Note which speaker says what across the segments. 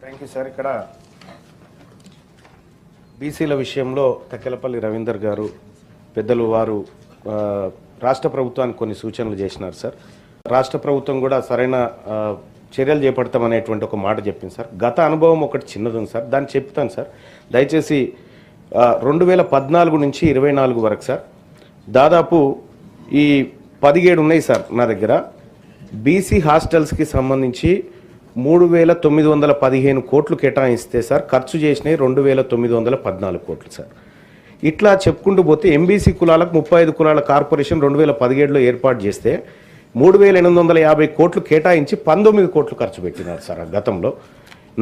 Speaker 1: Thank you sir ఇక్కడ బీసీల విషయంలో తక్కెలపల్లి రవీందర్ గారు పెద్దలు వారు రాష్ట్ర ప్రభుత్వానికి కొన్ని సూచనలు చేసినారు సార్ రాష్ట్ర ప్రభుత్వం కూడా సరైన చర్యలు చేపడతామనేటువంటి ఒక మాట చెప్పింది సార్ గత అనుభవం ఒకటి చిన్నది ఉంది సార్ దాన్ని చెప్తాను సార్ దయచేసి రెండు వేల పద్నాలుగు నుంచి ఇరవై నాలుగు వరకు సార్ దాదాపు ఈ పదిహేడు ఉన్నాయి సార్ నా దగ్గర. బీసీ హాస్టల్స్కి సంబంధించి మూడు వేల తొమ్మిది వందల పదిహేను కోట్లు కేటాయిస్తే సార్ ఖర్చు చేసినవి రెండు వేల తొమ్మిది వందల పద్నాలుగు కోట్లు సార్. ఇట్లా చెప్పుకుంటూ పోతే ఎంబీసీ కులాలకు ముప్పై ఐదు కులాల కార్పొరేషన్ రెండు వేల పదిహేడులో ఏర్పాటు చేస్తే మూడు వేల ఎనిమిది వందల యాభై కోట్లు కేటాయించి పంతొమ్మిది కోట్లు ఖర్చు పెట్టినారు సార్ ఆ గతంలో.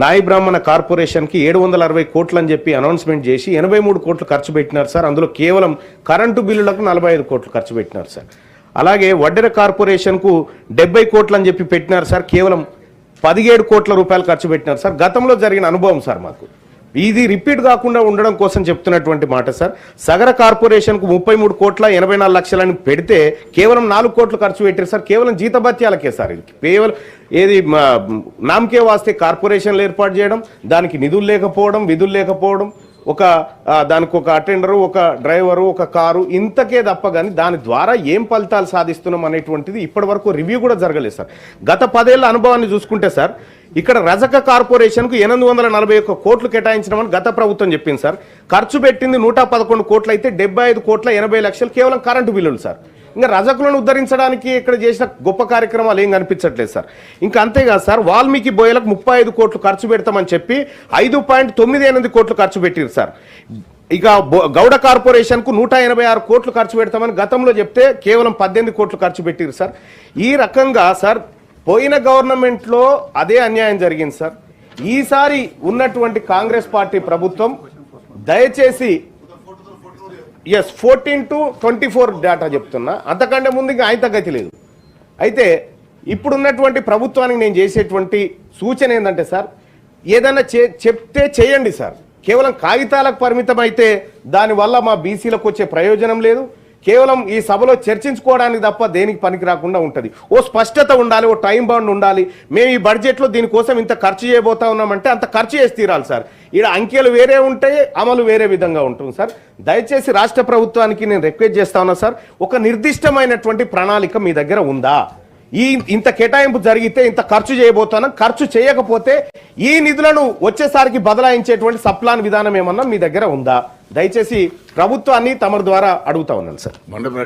Speaker 1: నాయి బ్రాహ్మణ కార్పొరేషన్కి ఏడు వందల అరవై కోట్లు అని చెప్పి అనౌన్స్మెంట్ చేసి ఎనభై మూడు కోట్లు ఖర్చు పెట్టినారు సార్. అందులో కేవలం కరెంటు బిల్లులకు నలభై ఐదు కోట్లు ఖర్చు పెట్టినారు సార్. అలాగే వడ్డెర కార్పొరేషన్కు డెబ్బై కోట్లు అని చెప్పి పెట్టినారు సార్. కేవలం పదిహేడు కోట్ల రూపాయలు ఖర్చు పెట్టినారు సార్. గతంలో జరిగిన అనుభవం సార్ మాకు. ఇది రిపీట్ కాకుండా ఉండడం కోసం చెప్తున్నటువంటి మాట సార్. సగర కార్పొరేషన్కు ముప్పై మూడు కోట్ల ఎనభై నాలుగు లక్షలని పెడితే కేవలం నాలుగు కోట్లు ఖర్చు పెట్టారు సార్. కేవలం జీతభత్యాలకే సార్ ఇది. కేవలం ఏది మా, నామకే వాస్తే కార్పొరేషన్లు ఏర్పాటు చేయడం దానికి నిధులు లేకపోవడం విధులు లేకపోవడం ఒక దానికి ఒక అటెండరు ఒక డ్రైవరు ఒక కారు ఇంతకే తప్ప కానీ దాని ద్వారా ఏం ఫలితాలు సాధిస్తున్నాం అనేటువంటిది ఇప్పటి వరకు రివ్యూ కూడా జరగలేదు సార్. గత పదేళ్ళ అనుభవాన్ని చూసుకుంటే సార్ ఇక్కడ రజక కార్పొరేషన్కు ఎనిమిది వందల నలభై ఒక్క కోట్లు కేటాయించడం అని గత ప్రభుత్వం చెప్పింది సార్. ఖర్చు పెట్టింది నూట పదకొండు కోట్లు అయితే డెబ్బై ఐదు కోట్ల ఎనభై లక్షలు కేవలం కరెంటు బిల్లులు సార్. ఇంకా రజకులను ఉద్ధరించడానికి ఇక్కడ చేసిన గొప్ప కార్యక్రమాలు ఏం కనిపించట్లేదు సార్. ఇంకా అంతేకాదు సార్ వాల్మీకి బోయలకు ముప్పై ఐదు కోట్లు ఖర్చు పెడతామని చెప్పి ఐదు పాయింట్ తొమ్మిది ఎనిమిది కోట్లు ఖర్చు పెట్టారు సార్. ఇక బో- గౌడ కార్పొరేషన్కు నూట ఎనభై ఆరు కోట్లు ఖర్చు పెడతామని గతంలో చెప్తే కేవలం పద్దెనిమిది కోట్లు ఖర్చు పెట్టారు సార్. ఈ రకంగా సార్ పోయిన గవర్నమెంట్లో అదే అన్యాయం జరిగింది సార్. ఈసారి ఉన్నటువంటి కాంగ్రెస్ పార్టీ ప్రభుత్వం దయచేసి yes fourteen to twenty four data చెప్తున్నా. అంతకంటే ముందు ఇంకా ఆయన తగ్గతి లేదు. అయితే ఇప్పుడున్నటువంటి ప్రభుత్వానికి నేను చేసేటువంటి సూచన ఏంటంటే సార్ ఏదైనా చే చెప్తే చేయండి సార్. కేవలం కాగితాలకు పరిమితం అయితే దానివల్ల మా బీసీలకు వచ్చే ప్రయోజనం లేదు. కేవలం ఈ సభలో చర్చించుకోవడానికి తప్ప దేనికి పనికి రాకుండా ఉంటుంది. ఓ స్పష్టత ఉండాలి ఓ టైం బాండ్ ఉండాలి. మేము ఈ బడ్జెట్లో దీనికోసం ఇంత ఖర్చు చేయబోతా ఉన్నామంటే అంత ఖర్చు చేసి తీరాలి సార్. ఇక్కడ అంకెలు వేరే ఉంటాయి అమలు వేరే విధంగా ఉంటుంది సార్. దయచేసి రాష్ట్ర ప్రభుత్వానికి నేను రిక్వెస్ట్ చేస్తా ఉన్నా సార్. ఒక నిర్దిష్టమైనటువంటి ప్రణాళిక మీ దగ్గర ఉందా? ఈ ఇంత కేటాయింపు జరిగితే ఇంత ఖర్చు చేయబోతున్నాం ఖర్చు చేయకపోతే ఈ నిధులను వచ్చేసారికి బదలాయించేటువంటి సప్లాన్ విధానం ఏమన్నా మీ దగ్గర ఉందా? దయచేసి ప్రభుత్వాన్ని తమ ద్వారా అడుగుతా ఉన్నాను సార్.